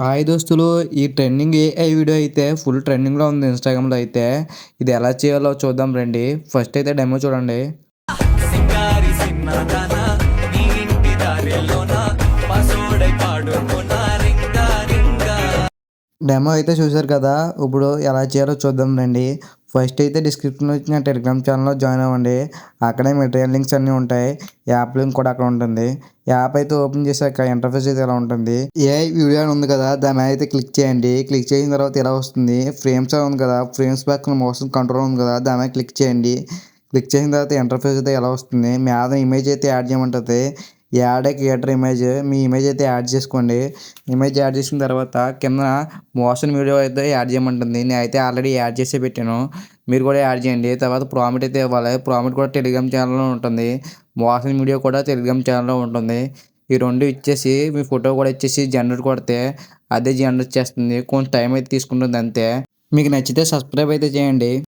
Hi దోస్తులు ఈ trending AI video అయితే ఫుల్ ట్రెండింగ్లో ఉంది ఇన్స్టాగ్రామ్లో అయితే. ఇది ఎలా చేయాలో చూద్దాం రండి. ఫస్ట్ అయితే డెమో చూడండి. డెమో అయితే చూశారు కదా. ఇప్పుడు ఎలా చేయాలో చూద్దాం రండి. ఫస్ట్ అయితే డిస్క్రిప్షన్లో ఇచ్చిన టెలిగ్రామ్ ఛానల్లో జాయిన్ అవ్వండి. అక్కడే మెటీరియల్ లింక్స్ అన్నీ ఉంటాయి. యాప్ లింక్ కూడా అక్కడ ఉంటుంది. యాప్ అయితే ఓపెన్ చేశాక ఇంటర్ఫేస్ అయితే ఇలా ఉంటుంది? ఏ వీడియో అని ఉంది కదా దాని మీద అయితే క్లిక్ చేయండి. క్లిక్ చేసిన తర్వాత ఇలా వస్తుంది? ఫ్రేమ్స్ అని ఉంది కదా ఫ్రేమ్స్ బ్యాక్ మోషన్ కంట్రోల్ ఉంది కదా దాని మీద క్లిక్ చేయండి. క్లిక్ చేసిన తర్వాత ఇంటర్ఫేస్ అయితే ఎలా వస్తుంది? మీద ఇమేజ్ అయితే యాడ్ చేయమంటుంది. యాడ్ క్రియేటర్ ఇమేజ్ మీ ఇమేజ్ అయితే యాడ్ చేసుకోండి. ఇమేజ్ యాడ్ చేసిన తర్వాత కింద మోషన్ వీడియో అయితే యాడ్ చేయమంటుంది. నేను అయితే ఆల్రెడీ యాడ్ చేసి పెట్టాను. మీరు కూడా యాడ్ చేయండి. తర్వాత ప్రామిట్ అయితే ఇవ్వాలి. ప్రామిట్ కూడా టెలిగ్రామ్ ఛానల్లో ఉంటుంది. మోషన్ వీడియో కూడా టెలిగ్రామ్ ఛానల్లో ఉంటుంది. ఈ రెండు ఇచ్చేసి మీ ఫోటో కూడా ఇచ్చేసి జనరేట్ కొడితే అదే జనరేట్ చేస్తుంది. కొంచెం టైం అయితే తీసుకుంటుంది అంతే. మీకు నచ్చితే సబ్స్క్రైబ్ అయితే చేయండి.